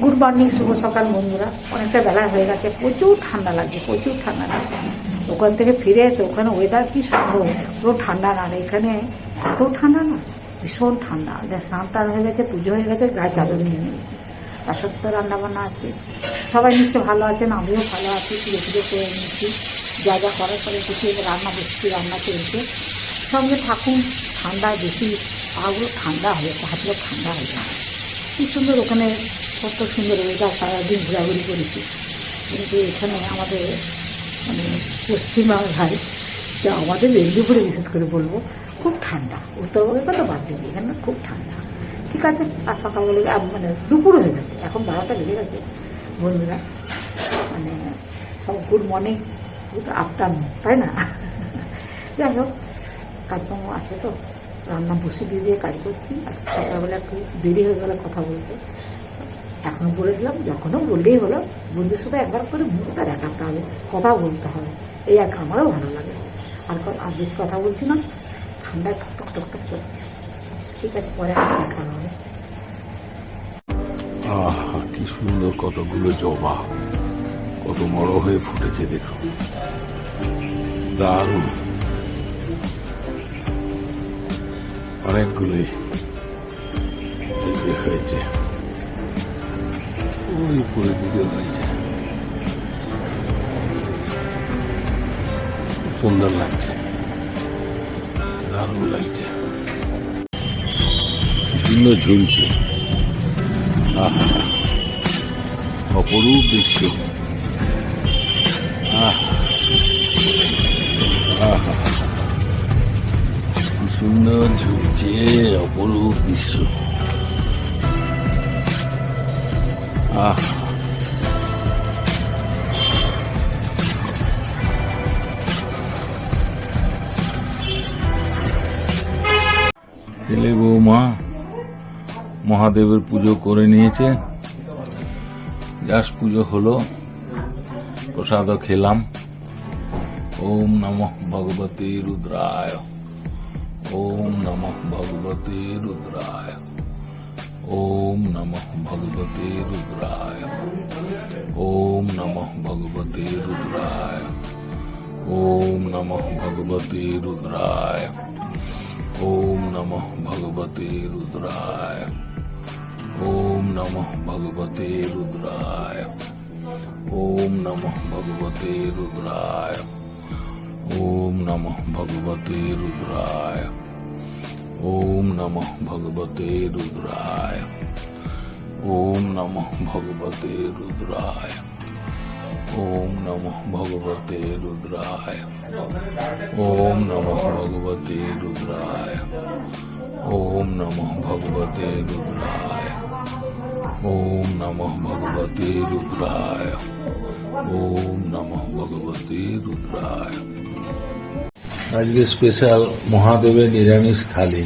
Good morning শুভ সকাল বন্ধুরা। অনেকটা বেলা হয়ে গেছে, প্রচুর ঠান্ডা লাগছে, প্রচুর ঠান্ডা লাগছে। ওখান থেকে ফিরে এসে ওখানে ওয়েদার কি সুন্দর পুরো ঠান্ডা না এখানে এত ঠান্ডা না, ভীষণ ঠান্ডা। যে স্নান টান হয়ে গেছে, পুজো হয়ে গেছে, গায়ে চাদর নিয়ে নিয়েছি তার সত্ত্বেও রান্নাবান্না আছে। সবাই নিশ্চয় ভালো আছেন, আমিও ভালো আছি পুজো পুজো করে নিচ্ছি। যা যা করার পরে কিছু রান্না বসছি রান্না চলছে। সঙ্গে থাকুন, ঠান্ডা বেশি পাগুলো ঠান্ডা হয়ে হাতগুলো ঠান্ডা হয়ে যাচ্ছে কি সুন্দর ওখানে কত সুন্দর ওয়েদার সারাদিন ঘোরাঘুরি করেছি। কিন্তু এখানে আমাদের মানে পশ্চিমবাংলায় যে আমাদের মেদিনীপুরে বিশেষ করে বলব, খুব ঠান্ডা। উত্তরবঙ্গের কথা বাদ দিবি এখানে খুব ঠান্ডা। ঠিক আছে, আর সকালবেলা মানে দুপুর হয়ে গেছে, এখন বারোটা বেজে গেছে, বন্ধুরা। মানে সব গুড মর্নিং, গুড আফটারনুন, তাই না? যাই হোক, কাজকর্ম আছে তো, রান্না বসে দিয়ে দিয়ে কাজ করছি, আর সকালবেলা একটু দেরি হয়ে গেলে কথা বলতে। এখনও বলে দিলাম, যখনও বললেই হলো, বন্ধুর সাথে একবার করে মুখটা দেখাতে হবে, কথা বলতে হবে, এই এক আমারও ভালো লাগে। আর আর বেশি কথা বলছি না ঠান্ডায় টক টক টক করছে। ঠিক আছে, পরে দেখা হবে। আহা, কি সুন্দর কতগুলো জবা। কত বড় হয়ে ফুটেছে, দেখো। দারুণ। অনেকগুলি হয়েছে। ওই উপরের দিকে খুব সুন্দর লাগছে। দারুণ লাগছে। সুন্দর ঝুলছে। আহা, অপরূপ দৃশ্য। সুন্দর ঝুলছে, অপরূপ দৃশ্য। আহা। ছেলে বৌমা মহাদেবের পুজো করে নিয়েছে। যাস পুজো হলো, প্রসাদও খেলাম। ওম নমঃ ভগবতী রুদ্রায়। ওম নমঃ ভগবতী রুদ্রায়। ओम नमः भगवते रुद्राय। ओम नमः भगवते रुद्राय। ओम नमः भगवते रुद्राय। ओम नमः भगवते रुद्राय। ओम नमः भगवते रुद्राय। ओम नमः भगवते रुद्राय। ओम नमः भगवते रुद्राय। ओम नमः भगवते रुद्राय। ओम नमः भगवते रुद्राय। ओम नमः भगवते रुद्राय। ओम नमः भगवते रुद्राय। ओम नमः भगवते रुद्राय। ओम नमः भगवते रुद्राय। ओम नमः भगवते रुद्राय। আজকে স্পেশাল মহাদেবের নিরামিষ থালি।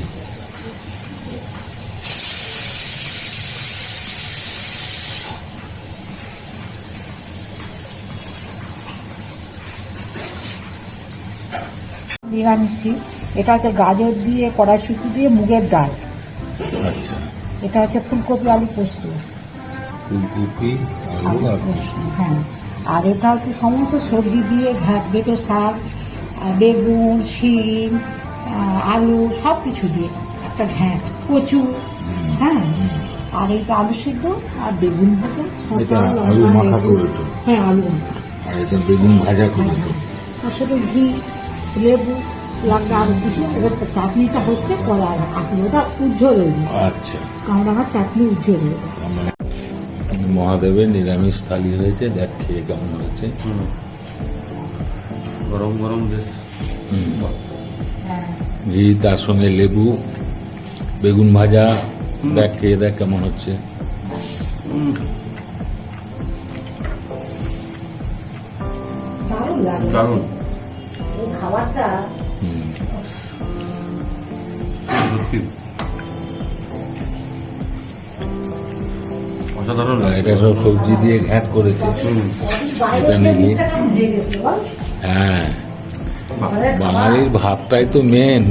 নিরামিষি এটা হচ্ছে গাজর দিয়ে কড়াইশুটি দিয়ে মুগের ডাল। আচ্ছা। এটা হচ্ছে ফুলকপি আলু পোস্ত। ফুলকপি আলু আর হ্যাঁ। আর এটা হচ্ছে সমস্ত সবজি দিয়ে ঘাট বেটো শাক বেগুন শিম আলু সব কিছু দিয়ে একটা ঘ্যাঁট কচু হ্যাঁ। আর এইটা আলু সিদ্ধ আর বেগুন ভাজা আলু মাখা করে হ্যাঁ আলু মাখা। বেগুন ভাজা করে তার সাথে ঘি লেবু লঙ্কা আরও কিছু। এবার চাটনিটা হচ্ছে কলা আসলে ওটা উজ্জ্বল রইল আচ্ছা। কামরাঙার চাটনি উজ্জ্বল রইল মহাদেবের নিরামিষ থালি হয়েছে দেখ খেয়ে কেমন হয়েছে। গরম গরম বেশ। ঘি তার সঙ্গে লেবু বেগুন ভাজা দেখ খেয়ে দেখ কেমন হচ্ছে। দারুণ খাবারটা অসাধারণ এটা সব সবজি দিয়ে ঘ্যাট করেছে। এটা নিলি হ্যাঁ। বাঙালির ভাতটাই তো মেন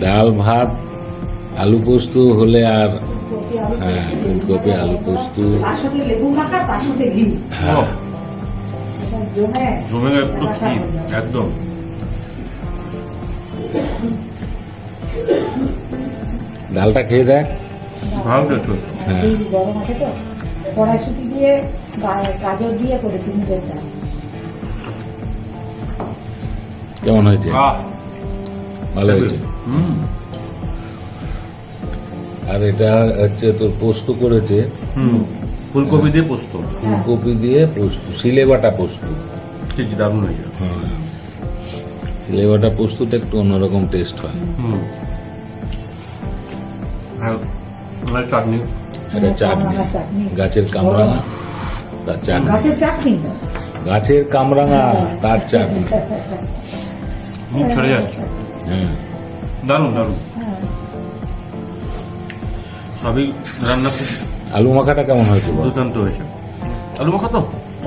ডাল ভাত আলু পোস্ত হলে আর ফুলকপি আলু হ্যাঁ ফুলকপি আলু পোস্ত। হ্যাঁ। এটা জমে। জমে গেছে একদম। ডালটা খেয়ে দেখ। ভালো হ্যাঁ। গরম আছে তো। কড়াইশুটি দিয়ে গাজর দিয়ে মুগের ডাল। কেমন হয়েছে? ভালো হয়েছে? আর এটা হচ্ছে তোর পোস্ত করেছে। ফুলকপি দিয়ে পোস্ত? ফুলকপি দিয়ে পোস্ত। সিলেবাটা পোস্ত। দারুণ হয়েছে। হ্যাঁ। সিলে বাটা পোস্তটা একটু অন্যরকম টেস্ট হয়। চাটনি? এটা চাটনি। গাছের কামরাঙা তার চাটনি। গাছের কামরাঙা তার চাটনি। মুখ ছেড়ে যাচ্ছে হ্যাঁ দারুণ দারুণ। সবই রান্না আলু মাখাটা কেমন হয়েছে দুর্দান্ত হয়েছে আলু মাখা তো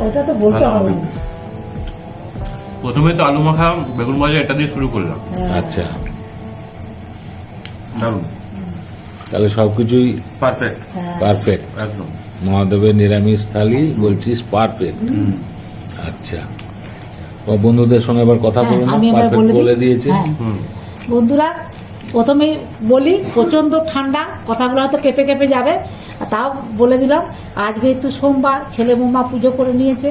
ওটা তো বলতে হবে হবে। প্রথমে তো আলু মাখা বেগুন ভাজা এটা দিয়ে শুরু করলাম। আচ্ছা দারুণ তাহলে সবকিছুই পারফেক্ট। পারফেক্ট একদম মহাদেবের নিরামিষ থালি বলছিস পারফেক্ট আচ্ছা বন্ধুদের সঙ্গে এবার কথা হ্যাঁ, আমি এবার বলে বলে দিয়েছে। হ্যাঁ। বন্ধুরা প্রথমে বলি প্রচণ্ড ঠান্ডা কথাগুলো হয়তো কেঁপে কেঁপে যাবে তাও বলে দিলাম আজকে একটু সোমবার ছেলে বৌমা পুজো করে নিয়েছে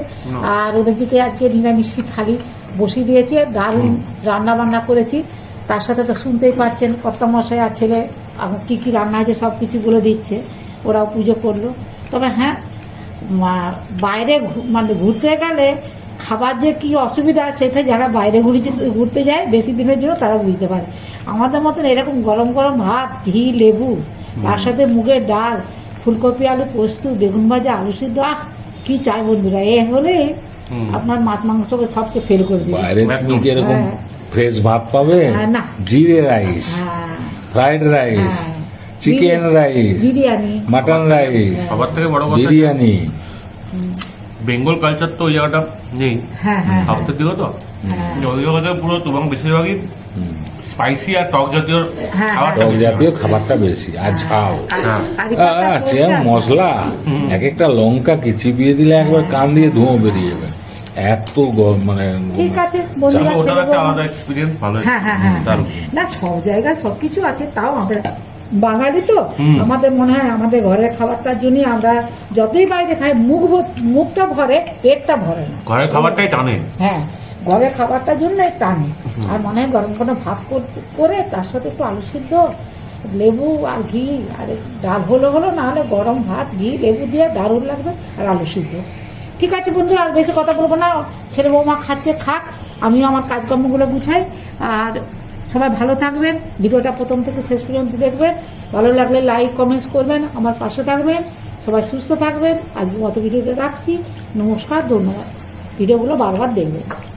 আর ওদের দিকে আজকে নিরামিষি থালি বসিয়ে দিয়েছি দারুণ রান্না বান্না করেছি। তার সাথে তো শুনতেই পাচ্ছেন কর্তা মশাই আর ছেলে আমার কি কি রান্না হয়েছে সব কিছু বলে দিচ্ছে ওরাও পুজো করল। তবে হ্যাঁ বাইরে মানে ঘুরতে গেলে খাবার যে কি অসুবিধা সেটা যারা বাইরে ঘুরতে ঘুরতে যায় বেশি দিনের জন্য তারা বুঝতে পারে। আমাদের মতন এরকম গরম গরম ভাত ঘি লেবু তার সাথে মুগের ডাল ফুলকপি আলু পোস্ত বেগুন ভাজা আলু সিদ্ধ আহ কি চাই বন্ধুরা এ হলে আপনার মাছ মাংসকে সবকে ফেল করে দিবে। এরকম হ্যাঁ। ফ্রেশ ভাত পাবে? হ্যাঁ, না। জিরে রাইস হ্যাঁ। ফ্রাইড রাইস হ্যাঁ। Chicken rice biryani. Mutton rice সবার থেকে বড় বিরিয়ানি। বেঙ্গল কালচার তো ওই জায়গাটা নেই। হ্যাঁ হ্যাঁ সাউথের দিকে তো? হ্যাঁ। ওই জায়গাটা পুরো এবং বেশিরভাগই স্পাইসি আর টক জাতীয় হ্যাঁ, টক জাতীয় খাবারটা বেশি। আর ঝাল। হ্যাঁ। আছে মশলা এক একটা লঙ্কা কি চিবিয়ে দিলে একবার কান দিয়ে ধোঁয়া বেরিয়ে যাবে। এত মানে ঠিক আছে বন্ধুরা ওটার একটা আলাদা এক্সপিরিয়েন্স ভালো হ্যাঁ হ্যাঁ হ্যাঁ না সব জায়গায় সবকিছু আছে তাও আমরা বাঙালি তো? আমাদের মনে হয় আমাদের ঘরের খাবারটার জন্য আমরা যতই বাইরে খাই মুখ মুখটা ভরে পেটটা ভরে না। ঘরের খাবারটাই টানে। হ্যাঁ ঘরের খাবারটার জন্য টানে। আর মনে হয় গরম কোনো ভাত করে তার সাথে একটু আলু সিদ্ধ লেবু আর ঘি আর ডাল হলো হলো না হলে গরম ভাত ঘি লেবু দিয়ে দারুণ লাগবে আর আলু সিদ্ধ। ঠিক আছে বন্ধু আর বেশি কথা বলব না। ছেলে বৌমা খাচ্ছে খাক আমিও আমার কাজকর্মগুলো গুছাই আর সবাই ভালো থাকবেন। ভিডিওটা প্রথম থেকে শেষ পর্যন্ত দেখবেন। ভালো লাগলে লাইক কমেন্টস করবেন, আমার পাশে থাকবেন। সবাই সুস্থ থাকবেন। আজকে মতো ভিডিওটা রাখছি। নমস্কার, ধন্যবাদ। ভিডিওগুলো বারবার দেখবেন।